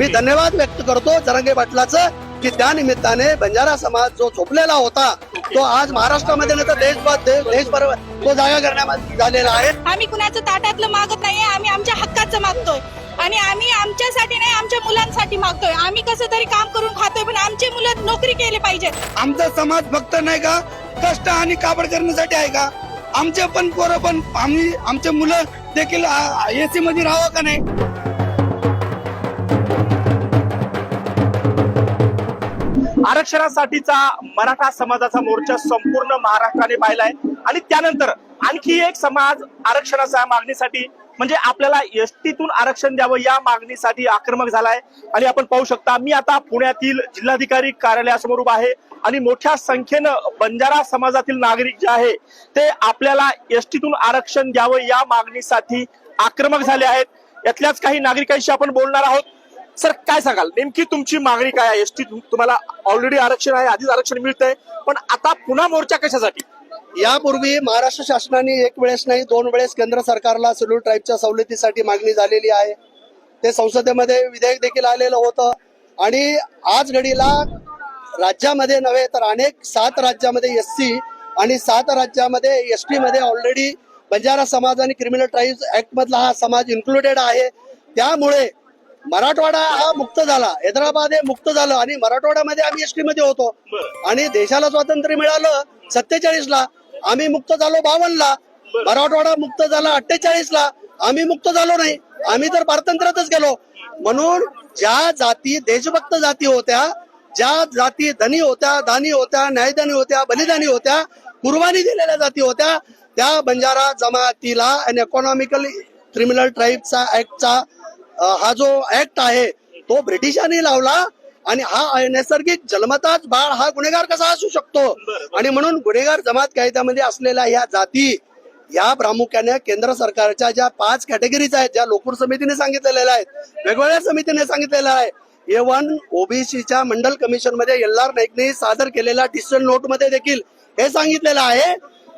मी धन्यवाद व्यक्त करतो जरांगे पाटलाचं की त्या निमित्ताने बंजारा समाज जो झोपलेला होता तो आज महाराष्ट्रामध्ये नाही तर देशभर देशभर तो जागा करण्यात झालेला आहे. आम्ही कुणाचं ताटातलं मागत नाहीये आम्ही आमच्या हक्काचं मागतोय. आणि आम्ही आमच्यासाठी नाही आमच्या मुलांसाठी मागतोय. आम्ही कसं तरी काम करून खातोय पण आमचे मुलं नोकरी केली पाहिजेत. आमचा समाज फक्त नाही का? कष्ट आणि काबड करण्यासाठी आहे का? आमचे पण पोरं पण आम्ही आमचे मुलं देखील एसी मध्ये राहावं का नाही? आरक्षणासाठीचा मराठा समाजाचा मोर्चा संपूर्ण महाराष्ट्राने पाहिलाय आणि त्यानंतर आणखी एक समाज आरक्षणाच्या मागणीसाठी. म्हणजे आपल्याला एसटीतून आरक्षण द्यावं या मागणीसाठी आक्रमक झालाय. आणि आपण पाहू शकता मी आता पुण्यातील जिल्हाधिकारी कार्यालयासमोर उभा आहे. आणि मोठ्या संख्येनं बंजारा समाजातील नागरिक जे आहे ते आपल्याला एसटीतून आरक्षण द्यावं या मागणीसाठी आक्रमक झाले आहेत. यातल्याच काही नागरिकांशी आपण बोलणार आहोत. सर काय सांगाल? नेमकी तुमची मागणी काय आहे? एसटी तुम्हाला ऑलरेडी आरक्षण आहे आधीच आरक्षण मिळतंय पण आता पुन्हा मोर्चा कशासाठी? यापूर्वी महाराष्ट्र शासनाने एक वेळेस नाही दोन वेळेस केंद्र सरकारला शेड्यूल ट्राईबच्या सवलतीसाठी मागणी झालेली आहे. ते संसदेमध्ये विधेयक देखील आलेलं होतं. आणि आज घडीला राज्यामध्ये नव्हे तर अनेक सात राज्यामध्ये एस सी आणि सात राज्यामध्ये एस टीमध्ये ऑलरेडी बंजारा समाज आणि क्रिमिनल ट्राईब्स ऍक्ट मधला हा समाज इन्क्लुडेड आहे. त्यामुळे मराठवाडा हा मुक्त झाला. हैदराबाद हे मुक्त झालं आणि मराठवाड्यामध्ये आम्ही एसटी मध्ये होतो. आणि देशाला स्वातंत्र्य मिळालं सत्तेचाळीस ला. आम्ही मुक्त झालो बावन्न ला. मराठवाडा मुक्त झाला अठ्ठेचाळीस ला. आम्ही मुक्त झालो नाही. आम्ही तर पारतंत्र्यातच गेलो. म्हणून ज्या जाती देशभक्त जाती होत्या ज्या जाती धनी होत्या दानी होत्या न्यायदानी होत्या बलिदानी होत्या कुर्बानी दिलेल्या जाती होत्या त्या बंजारा जमातीला आणि इकॉनॉमिकल क्रिमिनल ट्राईबचा ऍक्टचा हा जो ऍक्ट आहे तो ब्रिटिशांनी लावला आणि हा नैसर्गिक जन्मताच बाळ हा गुन्हेगार कसा असू शकतो? आणि म्हणून गुन्हेगार जमात कायद्यामध्ये असलेल्या या जाती या प्रामुख्याने केंद्र सरकारच्या ज्या पाच कॅटेगरीज आहेत ज्या लोकपूर समितीने सांगितलेल्या आहेत वेगवेगळ्या समितीने सांगितलेलं आहे ए वन ओबीसीच्या मंडल कमिशनमध्ये एल आर नाईकने सादर केलेल्या डिसिजन नोटमध्ये देखील हे सांगितलेलं आहे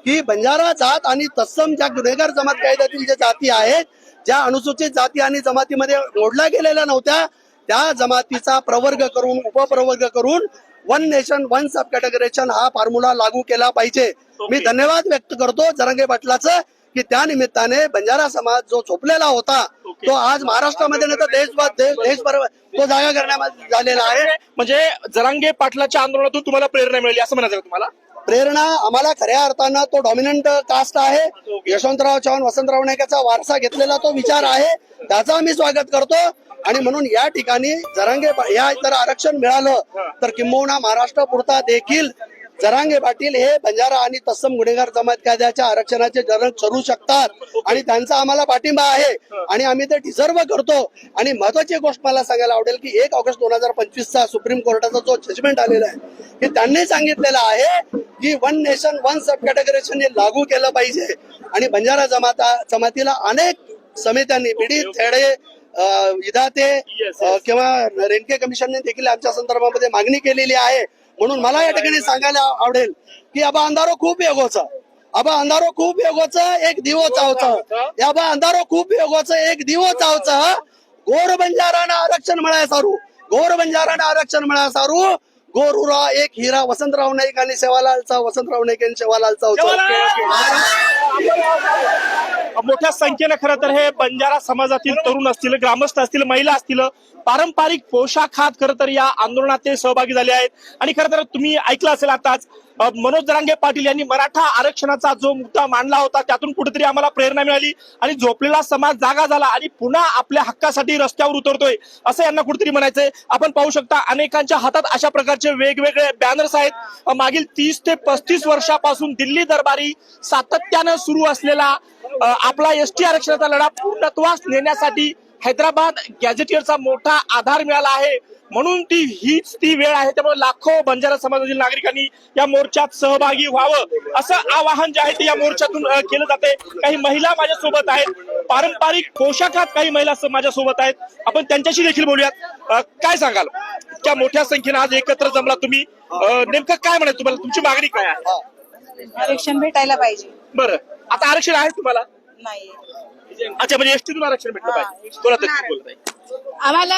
की बंजारा जात आणि तत्सम ज्या गुन्हेगार जमात कायद्यातील ज्या जाती आहेत ज्या अनुसूचित जाती आणि जमातीमध्ये मोडल्या गेलेल्या नव्हत्या त्या जमातीचा प्रवर्ग करून उपप्रवर्ग करून one nation one sub categorisation हा फॉर्म्युला लागू केला पाहिजे. मी धन्यवाद व्यक्त करतो जरंगे पाटलाचं की त्या निमित्ताने बंजारा समाज जो झोपलेला होता तो आज महाराष्ट्रामध्ये नाही तर देशभर देशभर तो जागा करण्यात झालेला आहे. म्हणजे जरांगे पाटलाच्या आंदोलनातून तुम्हाला प्रेरणा मिळाली असं म्हणायचं तुम्हाला? प्रेरणा आम्हाला खऱ्या अर्थानं तो डॉमिनंट कास्ट आहे. यशवंतराव चव्हाण वसंतराव नायकाचा वारसा घेतलेला तो विचार आहे. त्याचा आम्ही स्वागत करतो. आणि म्हणून या ठिकाणी जरांगे या जर आरक्षण मिळालं तर किंबहुना महाराष्ट्र पुरता देखील जरांगे पाटील हे बंजारा आणि तत्सम गुन्हेगार जमात कायद्याच्या आरक्षणाचे जनक करू शकतात. आणि त्यांचा आम्हाला पाठिंबा आहे. आणि आम्ही ते डिझर्व करतो. आणि महत्वाची गोष्ट मला सांगायला आवडेल की एक ऑगस्ट दोन हजार पंचवीसचा सुप्रीम कोर्टाचा जो जजमेंट आलेला आहे की त्यांनी सांगितलेलं आहे की one nation one sub categorisation हे लागू केलं पाहिजे. आणि बंजारा जमाता जमातीला अनेक समित्यांनी बीडी थेडे विधाते किंवा रेणके कमिशनने देखील आमच्या संदर्भामध्ये मागणी केलेली आहे. म्हणून मला या ठिकाणी सांगायला आवडेल की आबा अंधारो खूप वेगोचा आबा अंधारो खूप वेगोचं एक दिवो चावचं आबा अंधारो खूप वेगोचं एक दिवो चावचं गोर बंजारानं आरक्षण मिळाय सारू. गोर बंजारानं आरक्षण मिळाय सारू. गोरुरा एक हिरा वसंतराव नाईक आणि सेवालालचा वसंतराव नाईक आणि सेवालालचा होता. मोठ्या संख्येनं खरं तर हे बंजारा समाजातील तरुण असतील ग्रामस्थ असतील महिला असतील पारंपरिक पोशाखात खरं तर या आंदोलनात ते सहभागी झाले आहेत. आणि खरं तर तुम्ही ऐकलं असेल आताच मनोज जरांगे पाटील यांनी मराठा आरक्षणाचा जो मुद्दा मांडला होता त्यातून कुठेतरी आम्हाला प्रेरणा मिळाली आणि झोपलेला समाज जागा झाला आणि पुन्हा आपल्या हक्कासाठी रस्त्यावर उतरतोय असं यांना कुठेतरी म्हणायचंय. आपण पाहू शकता अनेकांच्या हातात अशा प्रकारचे वेगवेगळे बॅनर्स आहेत. मागील तीस ते पस्तीस वर्षापासून दिल्ली दरबारी सातत्यानं सुरू असलेला आपला आपला एसटी आरक्षणाचा लढा पूर्णत्वास नेण्यासाठी हैदराबाद गॅझेटियरचा मोठा आधार मिळाला आहे. म्हणून ती हीच ती वेळ आहे. त्यामुळे लाखो बंजारा समाजातील नागरिकांनी या मोर्चात सहभागी व्हावं. असं आवाहन जे आहे ते या मोर्चातून केलं जाते. काही महिला माझ्यासोबत आहेत. पारंपरिक पोशाखात काही महिला माझ्यासोबत आहेत. आपण त्यांच्याशी देखील बोलूयात. काय सांगाल? त्या मोठ्या संख्येने आज एकत्र जमला तुम्ही. नेमकं काय म्हणाल तुम्हाला? तुमची मागणी काय आहे? आरक्षण भेटायला पाहिजे. बरं. आता आरक्षण आहे तुम्हाला? नाही. अच्छा म्हणजे एसटीतून आरक्षण भेटलं पाहिजे तर बोलत आहे आम्हाला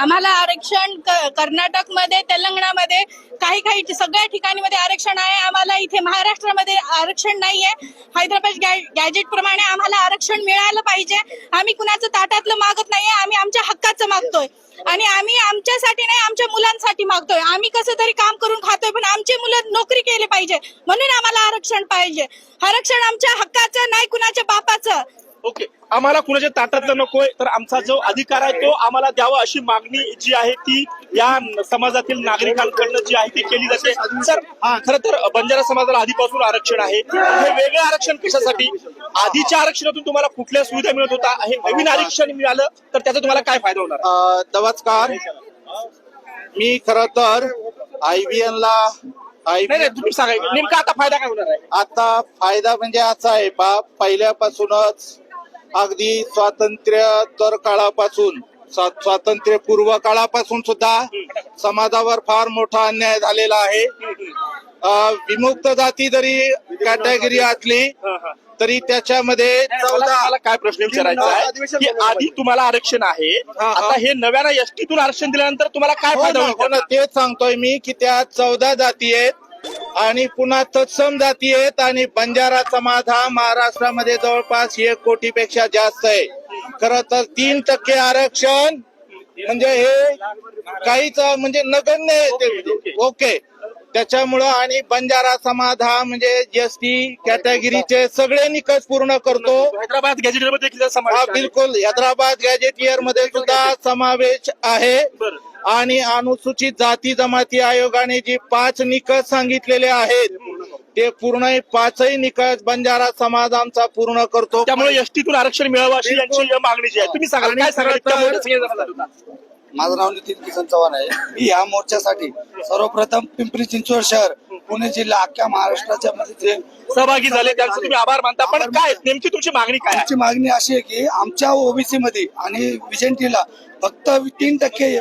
आम्हाला आरक्षण क- कर्नाटकमध्ये तेलंगणामध्ये काही काही सगळ्या ठिकाणी मध्ये आरक्षण आहे. आम्हाला इथे महाराष्ट्रामध्ये आरक्षण नाहीये. हैदराबाद गॅजेट प्रमाणे आम्हाला आरक्षण मिळालं पाहिजे. आम्ही कुणाचं ताटातलं मागत नाहीये. आम्ही आमच्या हक्काचं मागतोय. आणि आम्ही आमच्यासाठी नाही आमच्या मुलांसाठी मागतोय. आम्ही कसं तरी काम करून खातोय पण आमचे मुलं नोकरी केली पाहिजे. म्हणून आम्हाला आरक्षण पाहिजे. आरक्षण आमच्या हक्काचं नाही कुणाच्या बापाचं. ओके आम्हाला कुणाच्या ताटातलं नकोय तर आमचा जो अधिकार आहे तो आम्हाला द्यावा अशी मागणी जी आहे ती या समाजातील नागरिकांकडनं जी आहे ती केली जाते. सर हा. खरं तर बंजारा समाजाला आधीपासून आरक्षण आहे. हे वेगळं आरक्षण कशासाठी? आधीच्या आरक्षणातून तुम्हाला कुठल्या सुविधा मिळत होता? हे नवीन आरक्षण मिळालं तर त्याचा तुम्हाला काय फायदा होणार? अ, नमस्कार. मी खर तर आयबीएन ला नाही तुम्ही सांगा नेमका आता फायदा काय होणार आहे? आता फायदा म्हणजे असा आहे बा पहिल्यापासूनच अगदी स्वातंत्र्योत्तर काळापासून स्वा- स्वातंत्र्यपूर्व काळापासून सुद्धा समाजावर फार मोठा अन्याय झालेला आहे. विमुक्त जाती जरी कॅटेगरी असली तरी त्याच्यामध्ये चौदा काय प्रश्न विचारायचा आहे? की आधी तुम्हाला आरक्षण आहे. आता हे नव्यानं एसटीतून आरक्षण दिल्यानंतर तुम्हाला काय हो फायदा होईल हो तेच सांगतोय मी की त्या चौदा जाती आहेत आणि पुन्हा तत्सम जाती आहेत आणि बंजारा समाज हा महाराष्ट्रामध्ये जवळपास एक कोटीपेक्षा जास्त आहे. खर तर तीन टक्के आरक्षण म्हणजे हे काहीच म्हणजे नगण्य आहे ओके. त्याच्यामुळं आणि बंजारा समाज हा म्हणजे एस टी कॅटेगरीचे सगळे निकष पूर्ण करतो. हैदराबाद समावेश आहे. बिलकुल. हैदराबाद गॅजेटियरमध्ये सुद्धा समावेश आहे. आणि अनुसूचित जाती जमाती आयोगाने जी पाच निकष सांगितलेले आहेत ते पूर्ण पाचही निकष बंजारा समाज आमचा पूर्ण करतो त्यामुळे एसटीतून आरक्षण मिळावं अशी. यांची मागणी जी आहे तुम्ही सांगा काय सांगाल झाला. माझं नाव नितीन किसन चव्हाण आहे मी या मोर्चासाठी सर्वप्रथम पिंपरी चिंचवड शहर पुणे जिल्हा अख्ख्या महाराष्ट्राच्या मध्ये सहभागी झाले त्यांचे तुम्ही आभार मानता पण काय नेमकी तुमची मागणी काय आमची मागणी अशी आहे की आमच्या ओबीसी मध्ये आणि विजेंटीला फक्त तीन टक्के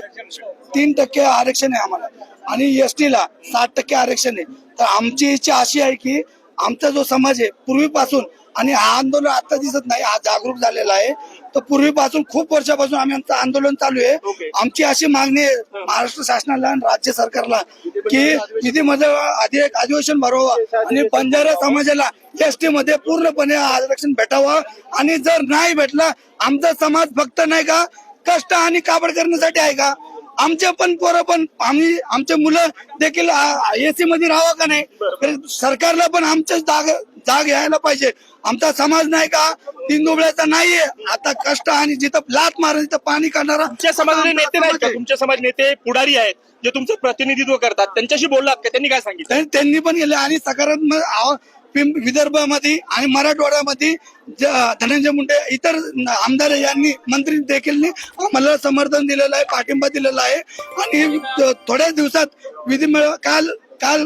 तीन टक्के आरक्षण आहे आम्हाला. आणि एस ला साठ टक्के आरक्षण आहे. तर आमची इच्छा अशी आहे की आमचा जो समाज आहे पूर्वीपासून आणि हा आंदोलन आता दिसत नाही हा जागरूक झालेला आहे. तर पूर्वीपासून खूप वर्षापासून आम्ही आमचं आंदोलन चालू आहे. आमची अशी मागणी आहे महाराष्ट्र शासनाला आणि राज्य सरकारला की विधीमध्ये आधी एक अधिवेशन भरवावं आणि बंजारा समाजाला एस टी मध्ये पूर्णपणे आरक्षण भेटावं. आणि जर नाही भेटलं आमचा समाज फक्त नाही का? कष्ट आणि काबड करण्यासाठी आहे का? आमचे पण पोरं पण आम्ही आमचे मुलं देखील एसी मध्ये राहावं का नाही? सरकारला पण आमचं जाग जाग यायला पाहिजे. आमचा समाज नाही का तीन दुबळ्याचा नाहीये. आता कष्ट आणि जिथं लात मार तिथं पाणी काढणारा तुमच्या समाजाचे नेते नाहीत का? समाज आहे. तुमचे समाज नेते पुढारी आहेत जे तुमचं प्रतिनिधित्व करतात. त्यांच्याशी बोललात का? त्यांनी काय सांगितलं? त्यांनी पण गेले आणि सकारात्मक विदर्भामध्ये आणि मराठवाड्यामध्ये धनंजय मुंडे इतर आमदार यांनी मंत्री देखील आम्हाला समर्थन दिलेलं आहे पाठिंबा दिलेला आहे. आणि थोड्याच दिवसात विधिमंडळ काल काल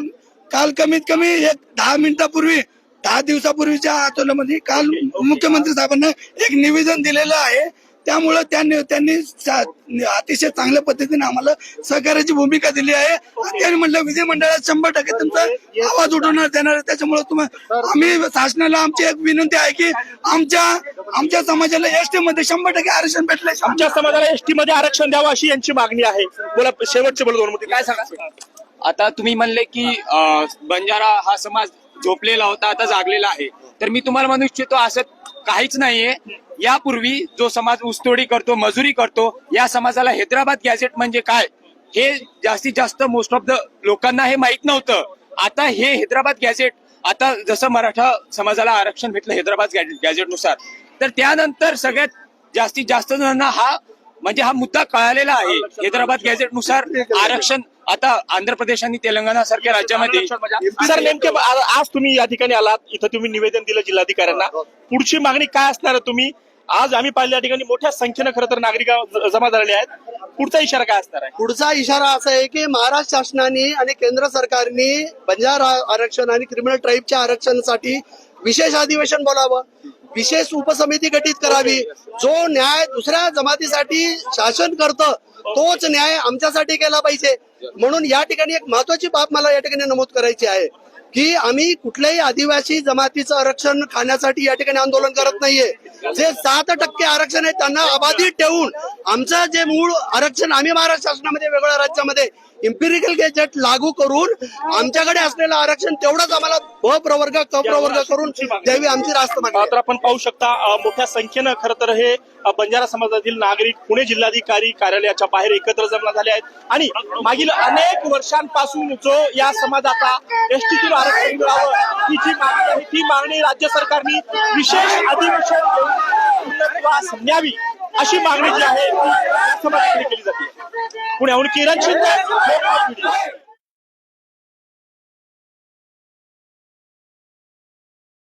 काल कमीत कमी एक दहा मिनिटापूर्वी दहा दिवसापूर्वीच्या आंदोलनामध्ये काल मुख्यमंत्री साहेबांना एक निवेदन दिलेलं आहे. त्यामुळं त्यांनी त्यांनी अतिशय चांगल्या पद्धतीने आम्हाला सहकार्याची भूमिका दिली आहे. आणि त्यांनी म्हटलं विधिमंडळात शंभर टक्के तुमचा आवाज उठवणार देणार आहे. त्याच्यामुळे तुम्ही आम्ही शासनाला आमची एक विनंती आहे की आमच्या आमच्या समाजाला एस टी मध्ये शंभर टक्के आरक्षण भेटले आमच्या समाजाला एसटी मध्ये आरक्षण द्यावं अशी यांची मागणी आहे. बोला शेवटचे बोल दोन मध्ये काय सांगा? आता तुम्ही म्हणले की बंजारा हा समाज झोपलेला होता आता जागलेला आहे. तर मी तुम्हाला म्हणू इच्छितो असं काहीच नाहीये. यापूर्वी जो समाज ऊसतोडी करतो मजुरी करतो या समाजाला हैदराबाद गॅझेट म्हणजे काय? हे जास्तीत जास्त मोस्ट ऑफ द लोकांना हे माहीत नव्हतं. आता हे हैदराबाद गॅझेट आता जसं मराठा समाजाला आरक्षण भेटलं हैदराबाद गॅझेटनुसार तर त्यानंतर सगळ्यात जास्तीत जास्त जणांना हा म्हणजे हा मुद्दा कळालेला आहे. हैदराबाद गॅझेटनुसार आरक्षण आता आंध्र प्रदेश आणि तेलंगणा सारख्या राज्यामध्ये सर नेमके आज तुम्ही या ठिकाणी आलात. इथं तुम्ही निवेदन दिलं जिल्हाधिकाऱ्यांना. पुढची मागणी काय असणार तुम्ही? आज आम्ही पाहिल्या ठिकाणी मोठ्या संख्येनं खरं तर नागरिक जमा झालेले आहेत. पुढचा इशारा काय असणार आहे? पुढचा इशारा असा आहे की महाराष्ट्र शासनाने आणि केंद्र सरकारने बंजारा आरक्षण आणि क्रिमिनल ट्राईबच्या आरक्षणासाठी विशेष अधिवेशन बोलावं विशेष उपसमिती गठीत करावी. जो न्याय दुसऱ्या जमातीसाठी शासन करतं तोच न्याय आमच्यासाठी केला पाहिजे. म्हणून या ठिकाणी एक महत्वाची बाब मला या ठिकाणी नमूद करायची आहे. की आम्ही कुठल्याही आदिवासी जमातीचं आरक्षण खाण्यासाठी या ठिकाणी आंदोलन करत नाहीये. जे सात टक्के आरक्षण आहे त्यांना अबाधित ठेवून आमचं जे मूळ आरक्षण आम्ही महाराष्ट्र शासनामध्ये वेगळ्या राज्यामध्ये इम्पिरिकल गॅजेट लागू करून आमच्याकडे असलेलं आरक्षण तेवढंच आम्हाला ब प्रवर्ग क प्रवर्ग करून द्यावी आमची रास्त मागणी आहे. तर आपण पाहू शकता मोठ्या संख्येनं खरं तर हे बंजारा समाजातील नागरिक पुणे जिल्हाधिकारी कार्यालयाच्या बाहेर एकत्र जमा झाले आहेत आणि मागील अनेक वर्षांपासून जो या समाजाचा एसटीतून आरक्षण मिळावं ही जी मागणी आहे ती मागणी राज्य सरकारने विशेष अधिवेशन घेऊन न्यावी अशी मागणी जी आहे समाजाकडे केली जाते पुण्याहून किरण शिंदे.